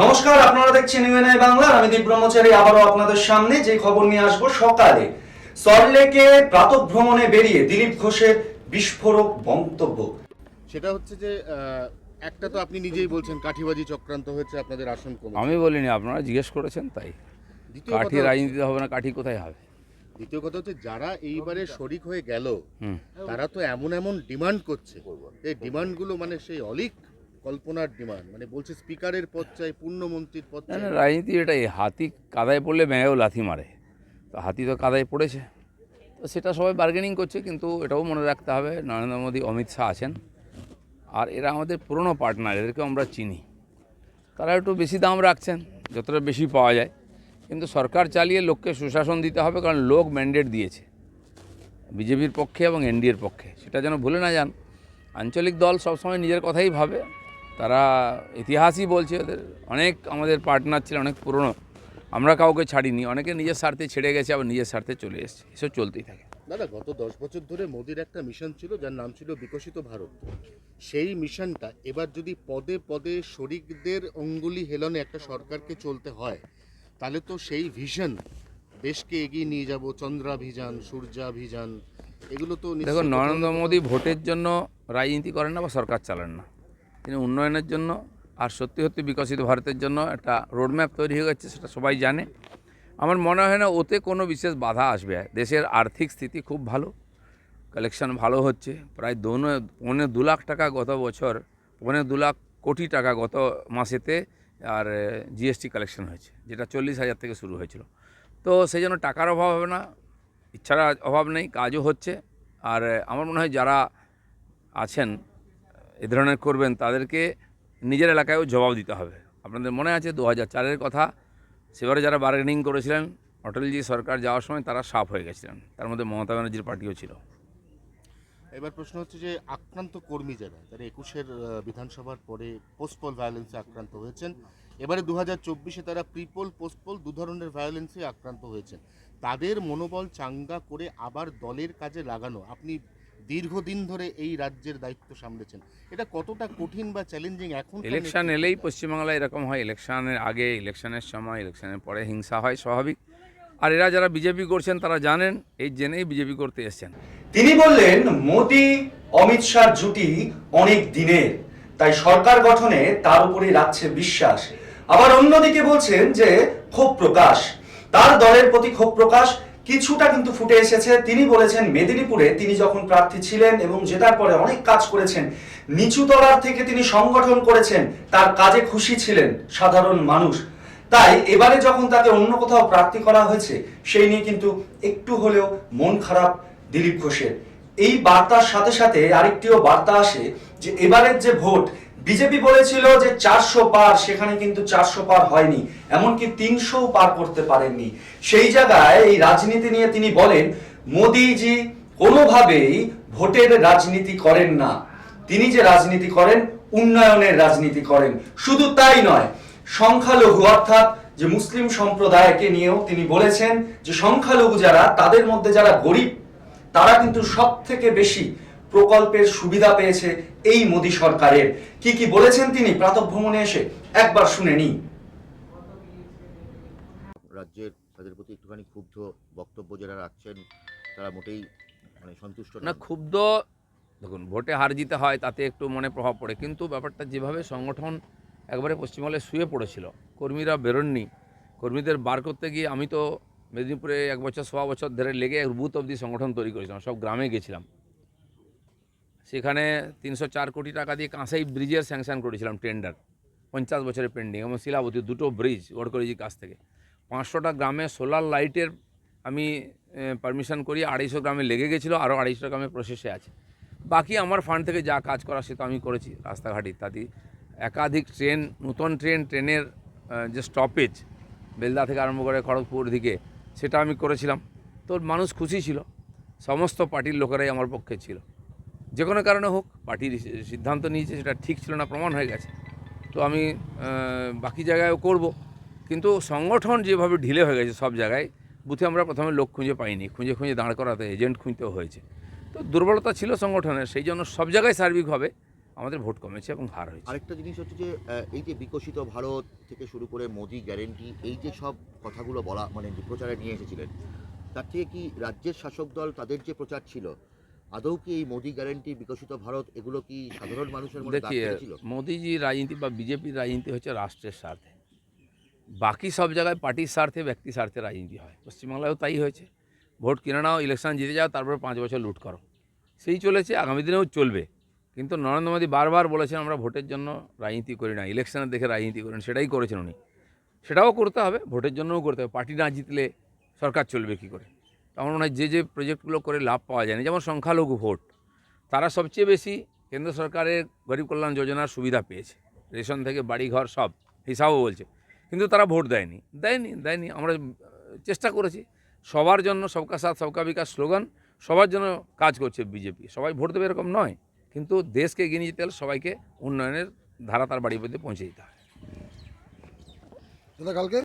নমস্কার আপনারা দেখছেন ইউএনআই বাংলা। আমি দীপ ব্রহ্মচারী আবারও আপনাদের সামনে যে খবর নিয়ে আসব সকালে। সল্টলেকে প্রাতঃ ভ্রমণে বেরিয়ে দিলীপ ঘোষের বিস্ফোরক মন্তব্য। সেটা হচ্ছে যে একটা তো আপনি নিজেই বলছেন কাঠিবাজি চক্রান্ত হয়েছে আপনাদের আসন কমে আমি বলিনি আপনারা জিজ্ঞেস করেছেন তাই। কাঠি রাজনীতি হবে না কাঠি কোথায় হবে? দ্বিতীয় কথা হচ্ছে যারা এইবারে শরিক হয়ে গেল হুম। তারা তো এমন এমন ডিমান্ড করছে। এই ডিমান্ডগুলো মানে সেই অলিক কল্পনার ডিমান্ড মানে বলছে স্পিকারের পদ চাই পূর্ণমন্ত্রীর পদ না চাই। রাজনীতি এটাই হাতি কাদায় পড়লে ব্যাঙেও লাথি মারে। তো হাতি তো কাদায় পড়েছে। তো সেটা সবাই বার্গেনিং করছে কিন্তু এটাও মনে রাখতে হবে নরেন্দ্র মোদী অমিত শাহ আছেন। আর এরা আমাদের পুরনো পার্টনার এদেরকেও আমরা চিনি। তারা একটু বেশি দাম রাখছেন যতটা বেশি পাওয়া যায়। কিন্তু সরকার চালিয়ে লোককে সুশাসন দিতে হবে কারণ লোক ম্যান্ডেট দিয়েছে। বিজেপির পক্ষে এবং এনডিএর পক্ষে। সেটা যেন ভুলে না যান। আঞ্চলিক দল সবসময় নিজের কথাই ভাবে। তারা ইতিহাসই বলছে ওদের। অনেক আমাদের পার্টনার ছিল অনেক পুরনো। আমরা কাউকে ছাড়িনি। অনেকে নিজের স্বার্থে ছেড়ে গেছে আবার নিজের স্বার্থে চলে এসেছে। এসব চলতেই থাকে। দাদা গত দশ বছর ধরে মোদির একটা মিশন ছিল যার নাম ছিল বিকশিত ভারত। সেই মিশনটা এবার যদি পদে পদে শরিকদের অঙ্গুলি হেলনে একটা সরকারকে চলতে হয় তাহলে তো সেই ভিশন দেশকে এগিয়ে নিয়ে যাব। চন্দ্রাভিযান সূর্যাভিযান এগুলো তো না নরেন্দ্র মোদী ভোটের জন্য রাজনীতি করেন না বা সরকার চালান না। তিনি উন্নয়নের জন্য আর সত্যি সত্যি বিকশিত ভারতের জন্য একটা রোডম্যাপ তৈরি হয়ে গেছে, সেটা সবাই জানে। আমার মনে হয় না ওতে কোনো বিশেষ বাধা আসবে। দেশের আর্থিক স্থিতি খুব ভালো কালেকশন ভালো হচ্ছে। প্রায় দোনো, পৌনে দু লাখ টাকা গত বছর, পৌনে দু লাখ কোটি টাকা গত মাসেতে আর জিএসটি কালেকশন হয়েছে, যেটা চল্লিশ হাজার থেকে শুরু হয়েছিল। তো সেই জন্য টাকার অভাব হবে না, ইচ্ছার অভাব নেই, কাজও হচ্ছে। আর আমার মনে হয় যারা আছেন এ ধরনের করবেন, তাদেরকে নিজের এলাকায়ও জবাব দিতে হবে। আপনাদের মনে আছে দু হাজার চারের কথা? সেবারে যারা বার্গেনিং করেছিলেন, অটলজি সরকার যাওয়ার সময় তারা সাফ হয়ে গেছিলেন। তার মধ্যে মমতা ব্যানার্জির পার্টিও ছিল। এবার প্রশ্ন হচ্ছে যে, আক্রান্ত কর্মী যারা, তারা একুশের বিধানসভার পরে পোস্টপল ভায়োলেন্সে আক্রান্ত হয়েছেন। এবারে দু হাজার চব্বিশে তারা প্রিপোল পোস্টপল দু ধরনের ভায়োলেন্সে আক্রান্ত হয়েছেন। তাদের মনোবল চাঙ্গা করে আবার দলের কাজে লাগানো, আপনি দীর্ঘদিন ধরে এই রাজ্যের দায়িত্ব সামলেছেন। এটা কতটা কঠিন বা চ্যালেঞ্জিং এখন ইলেকশন এলেই পশ্চিমবাংলায় এরকম হয় ইলেকশনের আগে ইলেকশনের সময় ইলেকশনের পরে হিংসা হয় স্বাভাবিক। আর এরা যারা বিজেপি করছেন তারা জানেন এই জেনেই বিজেপি করতে এসছেন। তিনি বললেন মোদি অমিত শাহ জুটি অনেক দিনের তাই সরকার গঠনে তার উপরে রাখছে বিশ্বাস। আবার অন্যদিকে বলছেন যে ক্ষোভ প্রকাশ তার দলের প্রতি ক্ষোভ প্রকাশ কিছুটা কিন্তু ফুটে এসেছে। তিনি বলেছেন, মেদিনীপুরে তিনি যখন প্রার্থী ছিলেন এবং জেতার পরে অনেক কাজ করেছেন নিচু তলার থেকে তিনি সংগঠন করেছেন, তার কাজে খুশি ছিলেন সাধারণ মানুষ। তাই এবারে যখন তাকে অন্য কোথাও প্রার্থী করা হয়েছে, সেই নিয়ে কিন্তু একটু হলেও মন খারাপ দিলীপ ঘোষের। এই বার্তার সাথে সাথে আরেকটিও বার্তা আসে যে, এবারের যে ভোট বিজেপি বলেছিল যে চারশো পার, সেখানে কিন্তু চারশো পার হয়নি, এমনকি তিনশো পার করতে পারেননি। সেই জায়গায় এই রাজনীতি নিয়ে তিনি বলেন, মোদিজি কোনোভাবেই ভোটের রাজনীতি করেন না। তিনি যে রাজনীতি করেন, উন্নয়নের রাজনীতি করেন। শুধু তাই নয়, সংখ্যালঘু অর্থাৎ যে মুসলিম সম্প্রদায়কে নিয়েও তিনি বলেছেন যে সংখ্যালঘু যারা, তাদের মধ্যে যারা গরিব, তারা কিন্তু সব থেকে বেশি প্রকল্পের সুবিধা পেয়েছে এই মোদী সরকারের। কি কি বলেছেন তিনি? প্রাতঃভ্রমণে এসে একবার শুনে নিই। রাজ্যের তাদের প্রতি একটুখানি ক্ষুব্ধ বক্তব্য যারা রাখছেন তারা মোটেই মানে সন্তুষ্ট না ক্ষুব্ধ দেখুন ভোটে হার জিতে হয় তাতে একটু মনে প্রভাব পড়ে। কিন্তু ব্যাপারটা যেভাবে সংগঠন একবারে পশ্চিমবঙ্গে শুয়ে পড়েছিল কর্মীরা বেরোননি কর্মীদের বার করতে গিয়ে আমি তো মেদিনীপুরে এক বছর সোয়া বছর ধরে লেগে এক বুথ অবধি সংগঠন তৈরি করেছিলাম সব গ্রামে গেছিলাম। সেখানে তিনশো চার কোটি টাকা দিয়ে কাঁসাই ব্রিজের স্যাংশন করেছিলাম টেন্ডার, পঞ্চাশ বছরের পেন্ডিং এবং শিলাবতী, দুটো ব্রিজ গডকরিজির কাছ থেকে। পাঁচশোটা গ্রামে সোলার লাইটের আমি পারমিশন করি আড়াইশো গ্রামে লেগে গেছিল, আরও আড়াইশো গ্রামে প্রসেসে আছে। বাকি আমার ফান্ড থেকে যা কাজ করা সে তো আমি করেছি রাস্তাঘাট। ইত্যাদি একাধিক ট্রেন, নতুন ট্রেন, ট্রেনের যে স্টপেজ বেলদা থেকে আরম্ভ করে খড়গপুর দিকে, সেটা আমি করেছিলাম। তো মানুষ খুশি ছিল। সমস্ত পার্টির লোকেরাই আমার পক্ষে ছিল। যে কোনো কারণে হোক পার্টির সিদ্ধান্ত নিয়েছে, সেটা ঠিক ছিল না, প্রমাণ হয়ে গেছে। তো আমি বাকি জায়গায়ও করব। কিন্তু সংগঠন যেভাবে ঢিলে হয়ে গেছে সব জায়গায়, বুথে আমরা প্রথমে লোক খুঁজে পাইনি। খুঁজে খুঁজে দাঁড় করাতে, এজেন্ট খুঁজতেও হয়েছে। তো দুর্বলতা ছিল সংগঠনের, সেই জন্য সব জায়গায় সার্বিকভাবে আমাদের ভোট কমেছে এবং হার হয়েছে। আরেকটা জিনিস হচ্ছে যে এই যে বিকশিত ভারত থেকে শুরু করে মোদি গ্যারেন্টি, এই যে সব কথাগুলো বলা মানে প্রচারে নিয়ে এসেছিলেন, তার থেকে কি রাজ্যের শাসক দল তাদের যে প্রচার ছিল আদৌ কি এই মোদি গ্যারেন্টি বিকশিত ভারত এগুলো কি সাধারণ মানুষের মনে কেটেছিল মোদিজি রাজনীতি বা বিজেপির রাজনীতি হচ্ছে রাষ্ট্রের স্বার্থে। বাকি সব জায়গায় পার্টির স্বার্থে ব্যক্তি স্বার্থে রাজনীতি হয়। পশ্চিমবাংলায়ও তাই হয়েছে। ভোট কিনে নাও ইলেকশন জিতে যাও তারপরে পাঁচ বছর লুট করো। সেই চলেছে আগামী দিনেও চলবে। কিন্তু নরেন্দ্র মোদী বারবার বলেছেন আমরা ভোটের জন্য রাজনীতি করি না। ইলেকশনের দেখে রাজনীতি করেন সেটাই করেছেন উনি। সেটাও করতে হবে ভোটের জন্যও করতে হবে। পার্টি না জিতলে সরকার চলবে কী করে? আমার মনে হয় যে যে প্রজেক্টগুলো করে লাভ পাওয়া যায়নি যেমন সংখ্যালঘু ভোট, তারা সবচেয়ে বেশি কেন্দ্র সরকারের গরিব কল্যাণ যোজনার সুবিধা পেয়েছে। রেশন থেকে বাড়ি ঘর সব হিসাবও বলছে। কিন্তু তারা ভোট দেয়নি দেয়নি দেয়নি। আমরা চেষ্টা করেছি। সবার জন্য সবকা সাথ, সবকা বিকাশ স্লোগান, সবার জন্য কাজ করছে বিজেপি। সবাই ভোট দেবে এরকম নয়, কিন্তু দেশকে এগিয়ে যেতে হলে সবাইকে উন্নয়নের ধারা তার বাড়ি পর্যন্ত পৌঁছে দিতে হয় কালকে?